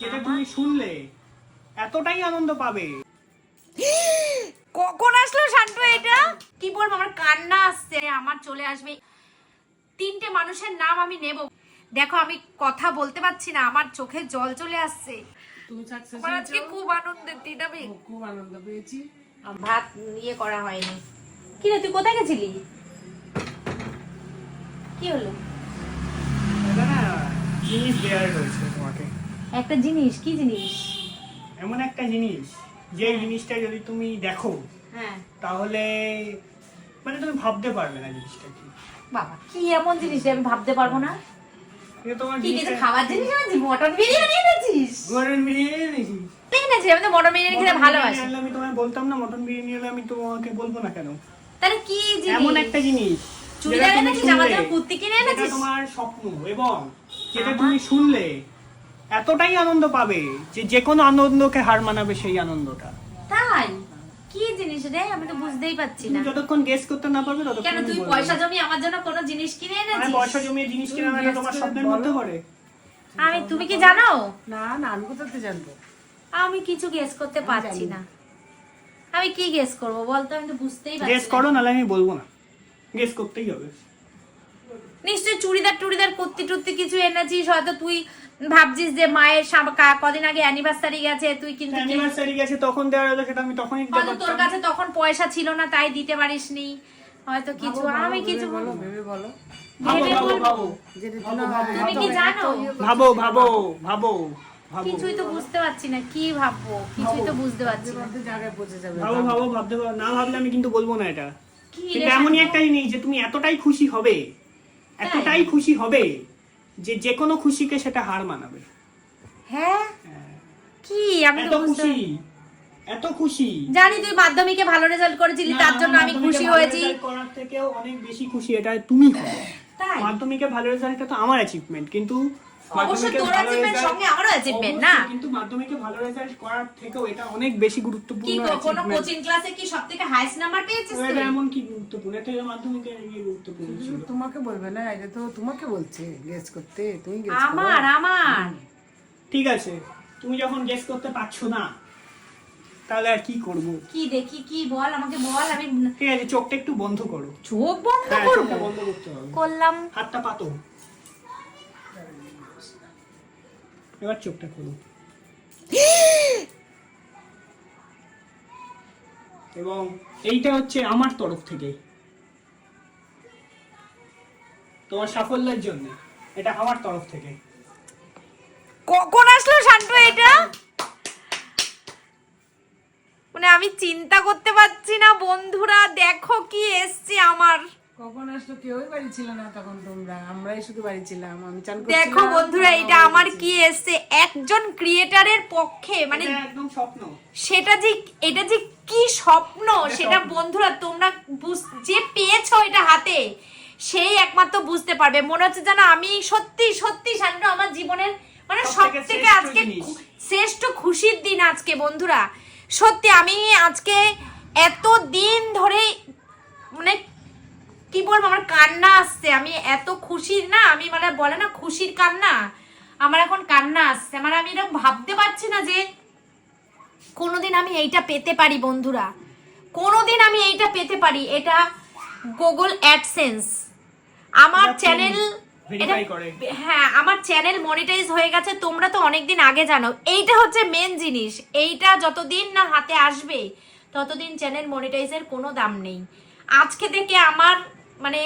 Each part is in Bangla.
যেটা তুমি শুনলে। এতটাই আনন্দ পাবে। কখন আসলো শান্টু এটা? কি বলব আমার কান্না আসছে। আমার চলে আসবে। তিনটে মানুষের নাম আমি নেব। দেখো আমি কথা বলতে পারছি না। আমার চোখে জল চলে আসছে। তুমি সাকসেস আজকে খুব আনন্দের দিন আমি খুব আনন্দ পেয়েছি। ভাত ইয়ে করা হয়নি। কি রে তুই কোথায় গেছিলি? কি হলো? জিনিস দেওয়ার রয়েছে তোমাকে। একটা জিনিস কি জিনিস? এমন একটা জিনিস যে জিনিসটা যদি তুমি দেখো হ্যাঁ। তাহলে মানে তুমি ভাবতে পারবে না জিনিসটা কি। বাবা কি এমন জিনিস আমি ভাবতে পারব না? তোমার কি কিছু খাবার জিনিস মটন বিরিয়ানি এনেছিস? মটন বিরিয়ানি এনেছি আমি তো মটন বিরিয়ানি খেতে মটন ভালোবাসি। আমি তোমায় বলতাম না মটন বিরিয়ানি হলে আমি তোমাকে বলব না কেন। তাহলে কি জিনিস? এমন একটা জিনিস চুড়িদার এনেছিস আমার জন্য কুর্তি কিনে এনেছিস? তোমার স্বপ্ন এবং যেটা তুমি শুনলে এতটাই আনন্দ পাবে যে যে কোনো আনন্দকে হার মানাবে সেই আনন্দটা। তাই? কি জিনিস রে? আমি তো বুঝতেই পারছি না। যতক্ষণ গেস করতে না পারবে ততক্ষণ কেন তুই পয়সা জমি আমার জন্য কোনো জিনিস কিনে আমি পয়সা জমিয়ে জিনিস কেনা মানে guess তোমার স্বপ্নের মধ্যে পড়ে। আমি তুমি কি জানো? না না আমি কোথাতে জানব? আমি কিছু গেস করতে পারছি না। আমি কি গেস করব বলতো? আমি তো বুঝতেই পারছি গেস করো নাহলে আমি বলব না। গেস করতেই হবে। নিশ্চয় চুড়িদার টুড়িদার কুর্তি টুর্তি কিছু এনেছিস হয়তো তুই ভাবছিস যে মায়ের কদিন আগে অ্যানিভার্সারি গেছে তুই কিন্তু অ্যানিভার্সারি গেছে তখন দেওয়ার হতো সেটা আমি তখনই দিতে হয়তো তোর কাছে তখন পয়সা ছিল না তাই দিতে পারিসনি। হয়তো কিছু আমি কিছু বলো ভেবে বলো। তুমি কি জানো? ভাবো ভাবো ভাবো কিছুই তো বুঝতে পারছি না কি ভাববো? কিছুই তো বুঝতে পারছি না। জায়গায় পৌঁছে যাবে। ভাবো ভাবো ভাবতে পারো না ভাবলে আমি কিন্তু বলব না এটা। কিন্তু এমনই শান্ত? একটা জিনিস যে তুমি এতটাই খুশি হবে। এতটাই খুশি হবে। যে যে কোনো খুশিকে সেটা হার মানাবে। হ্যাঁ? কি? আমি এত তো খুশি এত খুশি। জানি তুই মাধ্যমিকে ভালো রেজাল্ট করেছিলি তার জন্য আমি খুশি হয়েছি। করার থেকেও অনেক বেশি খুশি এটা তুমি তাই? মাধ্যমিকে ভালো রেজাল্টটা তো আমার অ্যাচিভমেন্ট কিন্তু অবশ্য তোর ভালো সঙ্গে আমারও achievement, না? কিন্তু মাধ্যমিকে ভালো রেজাল্ট করার থেকেও এটা অনেক বেশি গুরুত্বপূর্ণ গো, কোনো কোচিং ক্লাসে কি সব হাইস্ট নাম্বার পেয়েছিস তুই? এটা এমন কি গুরুত্বপূর্ণ? এটা মাধ্যমিকে গিয়ে গুরুত্বপূর্ণ ছিল। তোমাকে বলবে না এটা তো তোমাকে বলছে গেস করতে তুমি গেস আমার আমার। ঠিক আছে তুমি যখন গেস করতে পারছ না তাহলে আর কি করব? কি দেখি কি বল আমাকে বল আমি ঠিক আছে চোখটা একটু বন্ধ করো। চোখ বন্ধ হ্যাঁ করব? বন্ধ করতে হবে। করলাম। হাতটা পাতো। এবার চোখটা খোলো। এবং এইটা হচ্ছে আমার তরফ থেকে। তোমার সাফল্যের জন্য। এটা আমার তরফ থেকে। কখন আসলো শান্টু এটা? মানে আমি চিন্তা করতে পারছি না বন্ধুরা দেখো কি এসছে আমার। কখন আসলো? কেউই বাড়ি ছিল না তখন তোমরা। আমরাই শুধু বাড়ি ছিলাম আমি চান দেখো করছিলাম, বন্ধুরা এটা আমার কি এসছে? একজন ক্রিয়েটারের পক্ষে মানে একদম স্বপ্ন। সেটা যে এটা যে কি স্বপ্ন সেটা বন্ধুরা তোমরা বুঝ- যে পেয়েছ এটা হাতে সেই একমাত্র বুঝতে পারবে। মনে হচ্ছে যেন আমি সত্যি সত্যি শান্ত আমার জীবনের মানে সব থেকে আজকে শ্রেষ্ঠ খুশির দিন আজকে বন্ধুরা। সত্যি আমি আজকে এত দিন ধরে মানে কি বলব আমার কান্না আসছে। আমি এত খুশির না আমি মানে বলে না খুশির কান্না আমার এখন কান্না আসছে। মানে আমি এরকম ভাবতে পারছি না যে কোনোদিন আমি এইটা পেতে পারি বন্ধুরা। কোনোদিন আমি এইটা পেতে পারি এটা গুগল অ্যাডসেন্স আমার চ্যানেল হ্যাঁ আমার চ্যানেল মনিটাইজ হয়ে গেছে তোমরা তো অনেকদিন আগে জানো। এইটা হচ্ছে মেন জিনিস। এইটা যতদিন না হাতে আসবে ততদিন চ্যানেল মনিটাইজের কোনো দাম নেই। আজকে থেকে আমার মানে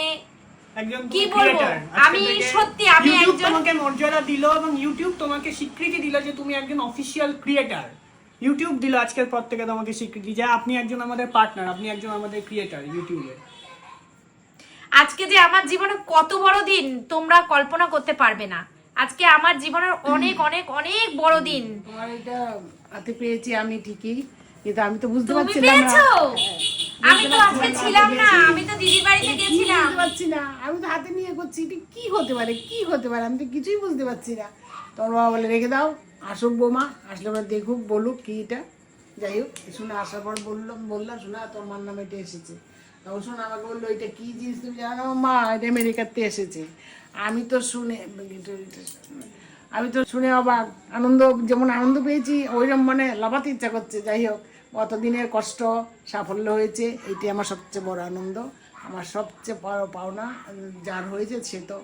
কি বলব? আজকে আমি সত্যি আমি একজন- তোমাকে মর্যাদা দিল এবং ইউটিউব তোমাকে স্বীকৃতি দিল যে তুমি একজন অফিসিয়াল ক্রিয়েটার ইউটিউব দিল আজকের পর থেকে তোমাকে স্বীকৃতি যে আপনি একজন আমাদের পার্টনার আপনি একজন আমাদের ক্রিয়েটার ইউটিউবে আজকে যে আমার জীবনে কত বড় দিন তোমরা কল্পনা করতে পারবে না। আজকে আমার জীবনের অনেক অনেক অনেক বড় দিন। তোমার এটা হাতে পেয়েছি আমি ঠিকই কিন্তু আমি তো বুঝতে তুমি পারছিলাম না। পেয়েছ? আমি তো আজকে ছিলাম না আমি তো দিদির বাড়িতে গেছিলাম। বুঝতে না আমি তো হাতে নিয়ে করছি এটা কি হতে পারে কি হতে পারে আমি তো কিছুই বুঝতে পারছি না। তোমার বাবা বলে রেখে দাও আসুক বোমা আসলে এবার দেখুক বলুক কি এটা। যাই হোক শুনে আসার পর বললাম বললাম শোনা তোমার নামে এটা এসেছে। তখন শোনা আমাকে বলল এটা কি জিনিস তুমি জানো না? মা? এটা আমেরিকাতে এসেছে। আমি তো শুনে আমি তো শুনে অবাক আনন্দ যেমন আনন্দ পেয়েছি ওইরকম মানে লাফাতে ইচ্ছা করছে যাই হোক। অতদিনের কষ্ট সাফল্য হয়েছে এইটি আমার সবচেয়ে বড় আনন্দ। আমার সবচেয়ে বড় পাওনা যার হয়েছে সে তো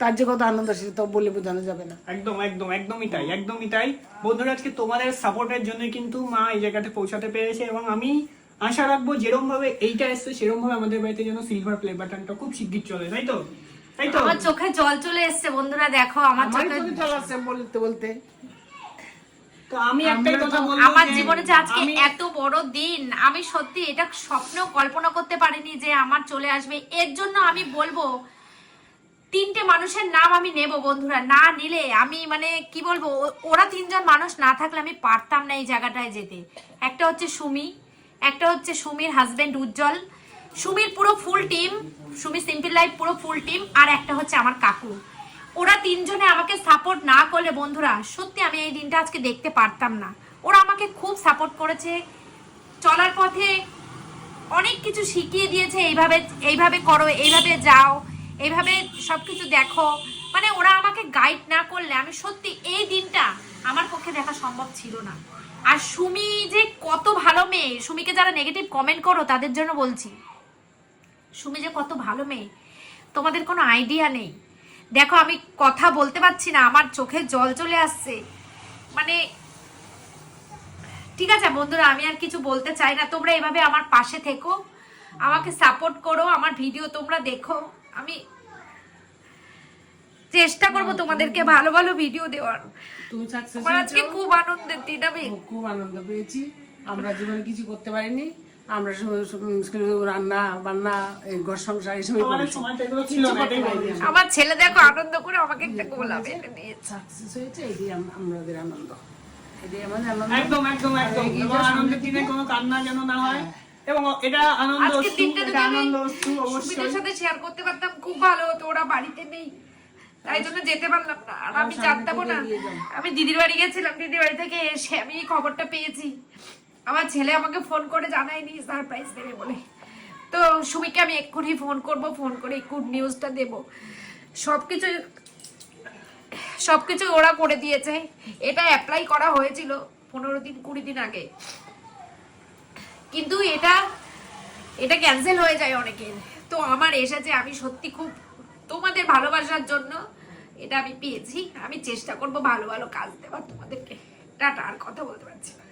তার যে কত আনন্দ সে তো বলে বোঝানো যাবে না। একদম একদম একদমই তাই একদমই তাই। বন্ধুরা আজকে তোমাদের সাপোর্টের জন্য কিন্তু মা এই জায়গাতে পৌঁছাতে পেরেছে এবং আমি আশা রাখব যেরকম ভাবে এইটা এসছে সেরকম ভাবে আমাদের বাড়িতে যেন সিলভার প্লে বাটনটা খুব শিগগির চলে তাই তো? তাই তো? আমার চোখে জল চলে এসছে বন্ধুরা দেখো আমার চোখে জল আসছে বলতে বলতে। আমরা কথা তো- বলব আমার যে জীবনে যে আজকে এত বড় দিন আমি সত্যি এটা স্বপ্নেও কল্পনা করতে পারিনি যে আমার চলে আসবে। এর জন্য আমি বলব তিনটে মানুষের নাম আমি নেব বন্ধুরা না নিলে আমি মানে কি বলব ওরা তিনজন মানুষ না থাকলে আমি পারতাম না এই জায়গাটায় যেতে। একটা হচ্ছে সুমি একটা হচ্ছে সুমির হাজবেন্ড উজ্জ্বল। সুমির পুরো full team Sumi simple life পুরো ফুল টিম আর একটা হচ্ছে আমার কাকু। ওরা তিনজনে আমাকে সাপোর্ট না করলে, বন্ধুরা, সত্যি আমি এই দিনটা আজকে দেখতে পারতাম না। ওরা আমাকে খুব সাপোর্ট করেছে। চলার পথে অনেক কিছু শিখিয়ে দিয়েছে, এইভাবে এইভাবে করো, এইভাবে যাও, এইভাবে সবকিছু দেখো। মানে ওরা আমাকে গাইড না করলে আমি সত্যি এই দিনটা আমার পক্ষে দেখা সম্ভব ছিল না। আর সুমি যে কত ভালো মেয়ে, সুমিকে যারা নেগেটিভ কমেন্ট করো, তাদের জন্য বলছি, সুমি যে কত ভালো মেয়ে, তোমাদের কোনো আইডিয়া নেই। দেখো আমি কথা বলতে পারছি না আমার চোখে জল চলে আসছে। মানে ঠিক আছে বন্ধুরা আমি আর কিছু বলতে চাই না। তোমরা এভাবে আমার পাশে থেকো আমাকে সাপোর্ট করো আমার ভিডিও তোমরা দেখো। আমি চেষ্টা করব তোমাদেরকে ভালো ভালো ভিডিও দেওয়ার। তুমি আজকে খুব আনন্দের দিন আমি। খুব আনন্দ পেয়েছি। আমরা জীবনে কিছু করতে পারিনি। আমরা রান্না বান্না এই ঘর সংসার। আমার ছেলে দেখো আনন্দ করে আমাকে একটা গোলাপ এনে দিয়েছে। সাকসেস হয়েছে এটাই আমাদের আনন্দ। এটাই আমাদের আনন্দ। একদম একদম একদম। এগিয়ে এবং যাও, আনন্দের দিনে কোনো কান্না যেন না হয়। এবং এটা আনন্দ আনন্দ অবশ্যই। সাথে শেয়ার করতে পারতাম খুব ভালো হতো ওরা বাড়িতে নেই। তাই জন্য যেতে পারলাম না। আর আমি না। আমি দিদির বাড়ি গেছিলাম দিদির বাড়ি থেকে এসে আমি এই খবরটা পেয়েছি। আমার ছেলে আমাকে ফোন করে জানায়নি সারপ্রাইজ দেবে বলে। তো সুমিকে আমি এক্ষুনি ফোন করব ফোন করে গুড নিউজটা দেব। সবকিছু সবকিছু ওরা করে দিয়েছে। এটা অ্যাপ্লাই করা হয়েছিল পনেরো দিন, কুড়ি দিন আগে। কিন্তু এটা এটা ক্যান্সেল হয়ে যায় অনেকের তো আমার এসেছে, আমি সত্যি খুব তোমাদের ভালোবাসার জন্য এটা আমি পেয়েছি। আমি চেষ্টা করব ভালো ভালো কাজ দেওয়ার তোমাদেরকে। টাটা, আর কথা বলতে পারছি না।